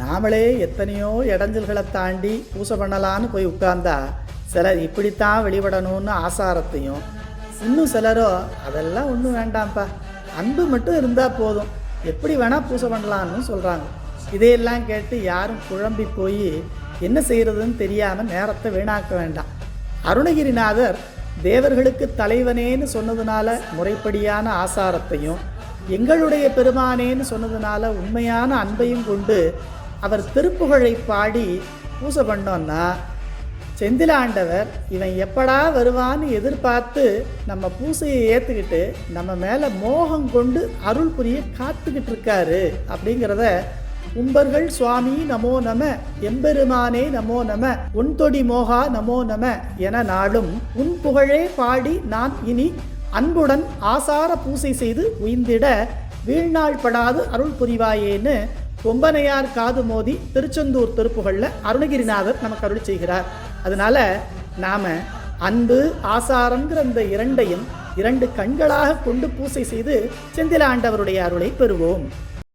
நாமளே எத்தனையோ இடைஞ்சல்களை தாண்டி பூசை பண்ணலான்னு போய் உட்கார்ந்தா சிலர் இப்படித்தான் வெளிப்படணும்னு ஆசாரத்தையும் இன்னும் சிலரோ அதெல்லாம் ஒன்றும் வேண்டாம்ப்பா. அன்பு மட்டும் இருந்தால் போதும். எப்படி வேணால் பூசை பண்ணலான்னு சொல்கிறாங்க இதையெல்லாம் கேட்டு யாரும் குழம்பி போய் என்ன செய்கிறதுன்னு தெரியாமல் நேரத்தை வீணாக்க வேண்டாம். அருணகிரிநாதர் தேவர்களுக்கு தலைவனேன்னு சொன்னதுனால முறைப்படியான ஆசாரத்தையும் எங்களுடைய பெருமானேன்னு சொன்னதுனால உண்மையான அன்பையும் கொண்டு அவர் திருப்புகழை பாடி பூசை பண்ணோன்னா செந்திலாண்டவர் இவன் எப்படா வருவான்னு எதிர்பார்த்து நம்ம பூசையை ஏற்றுக்கிட்டு நம்ம மேலே மோகம் கொண்டு அருள் புரிய காத்துக்கிட்டு இருக்காரு அப்படிங்கிறத கும்பர்கள் சுவாமி நமோ நம எம்பெருமானே நமோ நம உன்தொடி மோகா நமோ நம என நாளும் உன் புகழே பாடி நான் இனி அன்புடன் ஆசார பூசை செய்து உயிர்ந்திட வீழ்நாள் படாது அருள் புரிவாயேன்னு கொம்பனையார் காது மோதி திருச்செந்தூர் திருப்புகழில் அருணகிரிநாதர் நமக்கு அருள் செய்கிறார். அதனால நாம அன்பு ஆசாரங்கிற அந்த இரண்டையும் இரண்டு கண்களாக கொண்டு பூசை செய்து செந்திலாண்டவருடைய அருளை பெறுவோம்.